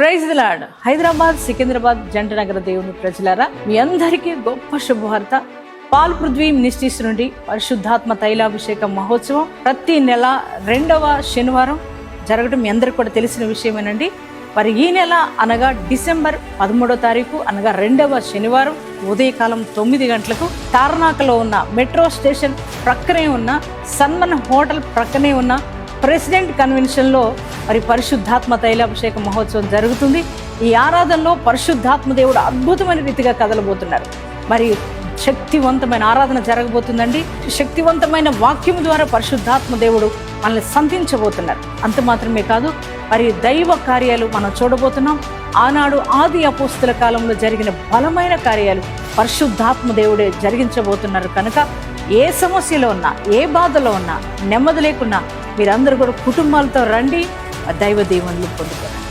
Praise Lord Hyderabad Secunderabad జంట నగర దేవుని ప్రజలారా మీ అందరికీ గొప్ప శుభవార్త. పాల్ పృథ్వీ మినిస్ట్రీస్ నుండి పరిశుద్ధాత్మ తైలాభిషేక మహోత్సవం ప్రతి నెల రెండవ శనివారం జరగడం మీ అందరికి కూడా తెలిసిన విషయమేనండి. మరి ఈ నెల అనగా డిసెంబర్ పదమూడో తారీఖు అనగా రెండవ శనివారం ఉదయకాలం తొమ్మిది గంటలకు తార్నాకలో ఉన్న మెట్రో స్టేషన్ ప్రక్కనే ఉన్న సన్మన్ హోటల్ ప్రక్కనే ఉన్న ప్రెసిడెంట్ కన్వెన్షన్లో మరి పరిశుద్ధాత్మ తైలాభిషేక మహోత్సవం జరుగుతుంది. ఈ ఆరాధనలో పరిశుద్ధాత్మ దేవుడు అద్భుతమైన రీతిగా కదలబోతున్నారు. మరి శక్తివంతమైన ఆరాధన జరగబోతుందండి. శక్తివంతమైన వాక్యం ద్వారా పరిశుద్ధాత్మ దేవుడు మనల్ని సంధించబోతున్నారు. అంత మాత్రమే కాదు మరి దైవ కార్యాలు మనం చూడబోతున్నాం. ఆనాడు ఆది అపోస్తుల కాలంలో జరిగిన బలమైన కార్యాలు పరిశుద్ధాత్మ దేవుడే జరిగించబోతున్నారు కనుక ఏ సమస్యలో ఉన్నా ఏ బాధలో ఉన్నా నెమ్మది లేకున్నా మీరందరూ కూడా కుటుంబాలతో రండి దైవ దీవెనలు పొందుకోండి.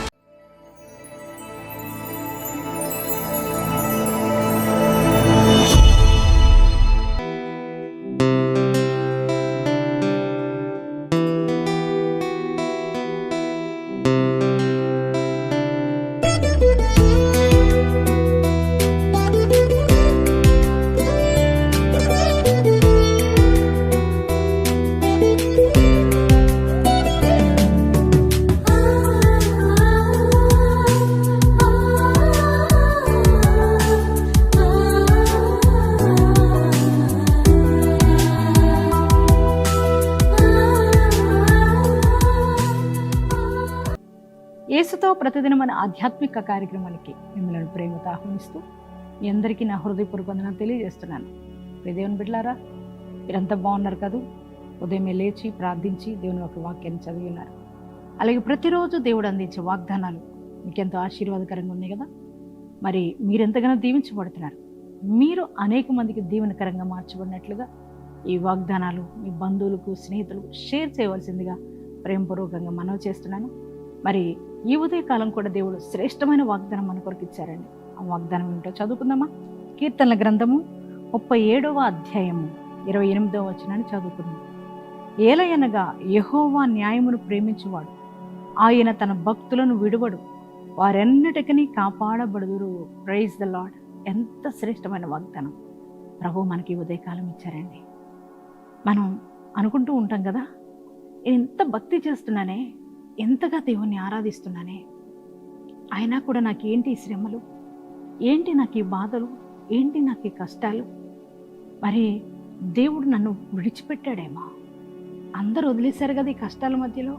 ప్రతిదిన మన ఆధ్యాత్మిక కార్యక్రమానికి మిమ్మల్ని ప్రేమతో ఆహ్వానిస్తూ మీ అందరికీ నా హృదయపూర్వక వందనాలు తెలియజేస్తున్నాను. ప్రియ దేవుని బిడ్డలారా మీరంతా బాగున్నారు కదా? ఉదయమే లేచి ప్రార్థించి దేవుని ఒక వాక్యాన్ని చదివి ఉన్నారు. అలాగే ప్రతిరోజు దేవుడు అందించే వాగ్దానాలు మీకెంతో ఆశీర్వాదకరంగా ఉన్నాయి కదా? మరి మీరెంతగానో దీవించబడుతున్నారు. మీరు అనేక మందికి దీవెనకరంగా మార్చబడినట్లుగా ఈ వాగ్దానాలు మీ బంధువులకు స్నేహితులకు షేర్ చేయవలసిందిగా ప్రేమపూర్వకంగా మనవి చేస్తున్నాను. మరి ఈ ఉదయకాలం కూడా దేవుడు శ్రేష్టమైన వాగ్దానం మన కొరకు ఇచ్చారండి. ఆ వాగ్దానం ఏమిటో చదువుకుందామా? కీర్తనల గ్రంథము ముప్పై ఏడవ అధ్యాయము ఇరవై ఎనిమిదవ వచనాన్ని చదువుకుందాం. ఏలయనగా యహోవా న్యాయమును ప్రేమించువాడు. ఆయన తన భక్తులను విడువడు. వారెన్నిటికీ కాపాడబడుదురు. ప్రైజ్ ద లాడ్ ఎంత శ్రేష్టమైన వాగ్దానం. ప్రభు మనకి ఈ ఉదయకాలం ఇచ్చారండి. మనం అనుకుంటూ ఉంటాం కదా నేను ఎంత భక్తి చేస్తున్నానే ఎంతగా దేవుణ్ణి ఆరాధిస్తున్నానే? అయినా కూడా నాకేంటి ఈ శ్రమలు? ఏంటి నాకు ఈ బాధలు? ఏంటి నాకు ఈ కష్టాలు? మరి దేవుడు నన్ను విడిచిపెట్టాడేమా. అందరూ వదిలేశారు కదా ఈ కష్టాల మధ్యలో?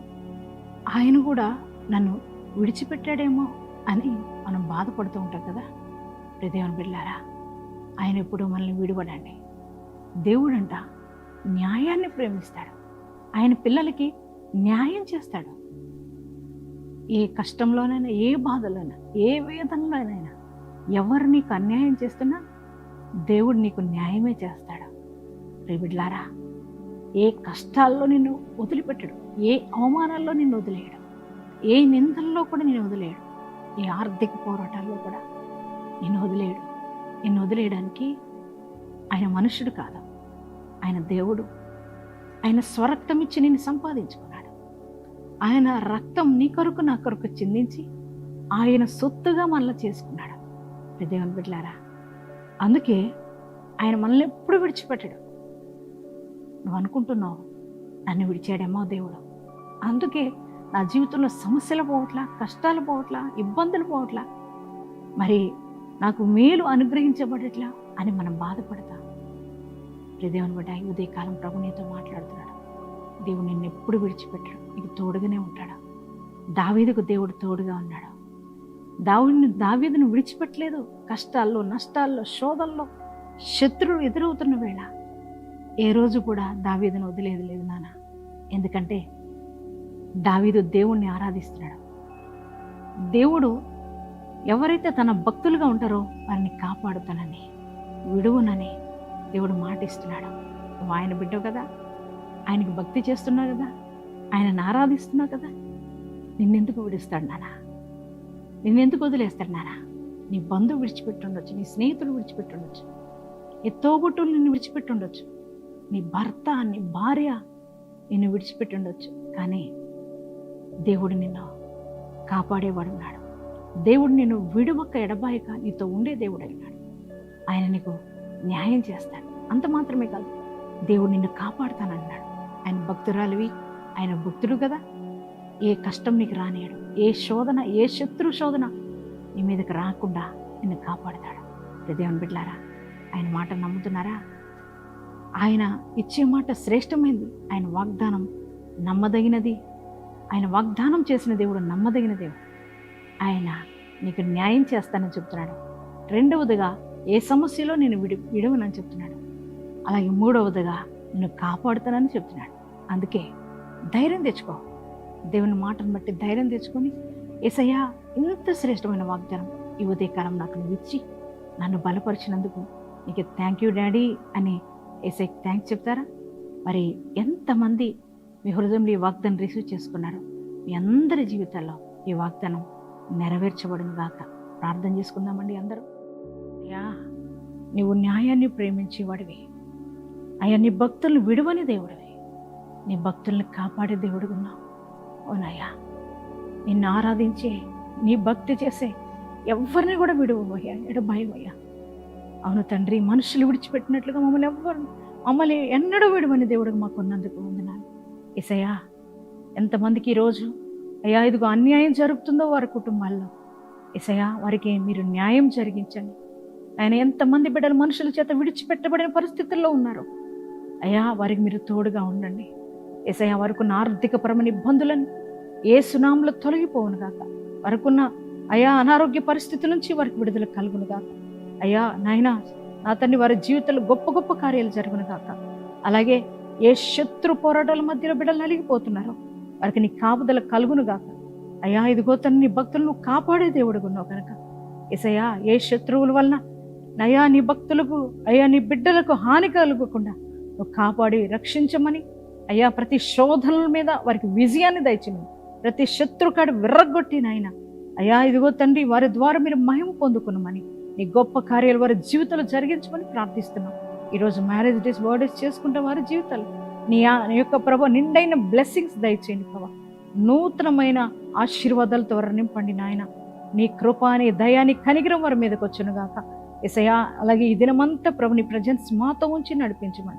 ఆయన కూడా నన్ను విడిచిపెట్టాడేమో అని మనం బాధపడుతూ ఉంటాం కదా? ప్రదేవన్ బిళ్ళారా ఆయన ఎప్పుడు మనల్ని విడిపడండి. దేవుడంట న్యాయాన్ని ప్రేమిస్తాడు. ఆయన పిల్లలకి న్యాయం చేస్తాడు. ఏ కష్టంలోనైనా ఏ బాధలోనైనా ఏ వేదనలోనైనా ఎవరు నీకు అన్యాయం చేస్తున్నా దేవుడు నీకు న్యాయమే చేస్తాడు. రేబిడ్లారా ఏ కష్టాల్లో నిన్ను వదిలిపెట్టడు ఏ అవమానాల్లో నిన్ను వదిలేయడు ఏ నిందల్లో కూడా నేను వదిలేయడు ఏ ఆర్థిక పోరాటాల్లో కూడా నిన్ను వదిలేయడు. నిన్ను వదిలేయడానికి ఆయన మనుషుడు కాదు ఆయన దేవుడు ఆయన స్వరక్తం ఇచ్చి నిన్ను సంపాదించుకో. ఆయన రక్తం నీ కొరకు నా కొరకు చిందించి ఆయన సొత్తుగా మనల్ని చేసుకున్నాడు. దేవుని బిడ్డలారా అందుకే ఆయన మనల్ని ఎప్పుడు విడిచిపెట్టడు. నువ్వు అనుకుంటున్నావు నన్ను విడిచాడేమో దేవుడు. అందుకే నా జీవితంలో సమస్యలు పోవట్లా కష్టాలు పోవట్లా ఇబ్బందులు పోవట్లా మరి నాకు మేలు అనుగ్రహించబడట్లా అని మనం బాధపడతాం. దేవుని బట్టి ఉదయకాలం ప్రభు నీతో మాట్లాడుతున్నాడు. దేవుడు నిన్ను ఎప్పుడు విడిచిపెట్టాడు. నీకు తోడుగానే ఉంటాడు? దావీదుకు దేవుడు తోడుగా ఉన్నాడు? దావుడిని దావీదును విడిచిపెట్టలేదు. కష్టాల్లో నష్టాల్లో శోధల్లో శత్రువు ఎదురవుతున్న వేళ ఏ రోజు కూడా దావీదును వదిలేదు లేదు నాన్న. ఎందుకంటే దావీదు దేవుణ్ణి ఆరాధిస్తున్నాడు. దేవుడు ఎవరైతే తన భక్తులుగా ఉంటారో వారిని కాపాడుతానని విడువునని దేవుడు మాటిస్తున్నాడు. ఆయన బిడ్డవు కదా. ఆయనకు భక్తి చేస్తున్నావు కదా? ఆయనను ఆరాధిస్తున్నావు కదా? నిన్నెందుకు విడుస్తాడు నానా? నిన్నెందుకు వదిలేస్తాడు నానా? నీ బంధువు విడిచిపెట్టుండొచ్చు నీ స్నేహితులు విడిచిపెట్టుండొచ్చు నీ తోబుట్టులు నిన్ను విడిచిపెట్టుండొచ్చు నీ భర్త నీ భార్య నిన్ను విడిచిపెట్టుండొచ్చు కానీ దేవుడు నిన్ను కాపాడేవాడు ఉన్నాడు. దేవుడు నిన్ను విడువక్క ఎడబాయక నీతో ఉండే దేవుడు అయినాడు ఆయన నీకు న్యాయం చేస్తాడు. అంత మాత్రమే కాదు దేవుడు నిన్ను కాపాడుతానన్నాడు. ఆయన భక్తురాలివి ఆయన భక్తుడు కదా. ఏ కష్టం నీకు రానియడు ఏ శోధన ఏ శత్రు శోధన నీ మీదకి రాకుండా నిన్ను కాపాడుతాడు. దేవుని బిడ్లారా ఆయన మాట నమ్ముతున్నారా? ఆయన ఇచ్చే మాట శ్రేష్టమైనది ఆయన వాగ్దానం నమ్మదగినది. ఆయన వాగ్దానం చేసిన దేవుడు నమ్మదగిన దేవుడు. ఆయన నీకు న్యాయం చేస్తానని చెప్తున్నాడు. రెండవదిగా ఏ సమస్యలో నేను విడి విడవనని చెప్తున్నాడు. అలాగే మూడవదిగా నిన్ను కాపాడుతానని చెప్తున్నాడు. అందుకే ధైర్యం తెచ్చుకో. దేవుని మాటను బట్టి ధైర్యం తెచ్చుకొని ఏసయ్యా ఇంత శ్రేష్టమైన వాగ్దానం ఈ ఉదయకాలం నాకు నువ్వు ఇచ్చి నన్ను బలపరిచినందుకు నీకు థ్యాంక్ యూ డాడీ అని ఏసైకి థ్యాంక్స్ చెప్తారా? మరి ఎంతమంది మీ హృదయంలో ఈ వాగ్దానం రిసీవ్ చేసుకున్నారు మీ అందరి జీవితాల్లో ఈ వాగ్దానం నెరవేర్చబడిన గాక. ప్రార్థన చేసుకుందామండి అందరూ. యా నీవు న్యాయాన్ని ప్రేమించేవాడివి. అయ్యా నీ భక్తులను విడువని దేవుడివి. నీ భక్తుల్ని కాపాడే దేవుడు ఉన్నావు. అవునయ్యా నిన్ను ఆరాధించే నీ భక్తి చేసే ఎవరిని కూడా విడువయ్యా భయమయ్యా అవును తండ్రి మనుషులు విడిచిపెట్టినట్లుగా మమ్మల్ని ఎవ్వరు మమ్మల్ని ఎన్నడూ విడువని దేవుడికి మాకు ఉన్నందుకు వందనాలు. ఇసయ్యా ఎంతమందికి ఈరోజు అయ్యా ఇదిగో అన్యాయం జరుగుతుందో వారి కుటుంబాల్లో. ఇసయ్యా వారికి మీరు న్యాయం జరిగించండి. ఆయన ఎంతమంది బిడ్డలు మనుషుల చేత విడిచిపెట్టబడిన పరిస్థితుల్లో ఉన్నారు. అయ్యా వారికి మీరు తోడుగా ఉండండి. ఏసయ్యా వారికున్న ఆర్థికపరమైన ఇబ్బందులను ఏ సునాములు తొలగిపోవును కాక వారికున్న అయా అనారోగ్య పరిస్థితుల నుంచి వారికి విడుదల కలుగును కాక అయ్యా నాయనా నా తండ్రి వారి జీవితంలో గొప్ప గొప్ప కార్యాలు జరుగును గాక. అలాగే ఏ శత్రు పోరాటాల మధ్యలో బిడ్డలు నలిగిపోతున్నారో వారికి నీ కాపుదల కలుగును గాక. అయ్యా ఇదిగో తన నీ భక్తులను కాపాడే దేవుడు ఉన్నావు కనుక ఎసయ్యా ఏ శత్రువుల వలన నయా నీ భక్తులకు అయ్యా నీ బిడ్డలకు హాని కలుగకుండా కాపాడి రక్షించమని. అయ్యా ప్రతి శోధనల మీద వారికి విజయాన్ని దయచమని ప్రతి శత్రుకాడు విర్రగొట్టి నాయన. అయ్యా ఇదిగో తండ్రి వారి ద్వారా మీరు మహిమ పొందుకున్నామని నీ గొప్ప కార్యాలు వారి జీవితంలో జరిగించమని ప్రార్థిస్తున్నాం. ఈరోజు మ్యారేజ్ డేస్ బర్త్డేస్ చేసుకుంటే వారి జీవితాలు. నీ ఆ- యొక్క ప్రభ నిండైన బ్లెస్సింగ్స్ దయచేయండి ప్రభా. నూతనమైన ఆశీర్వాదాలతో వారు నింపండి నాయన. నీ కృపాని దయాని కనిగిరం వారి మీదకి వచ్చును గాక. ఎసయా అలాగే ఈ దినమంతా ప్రభు నీ ప్రజెన్స్ మాతో ఉంచి నడిపించమని.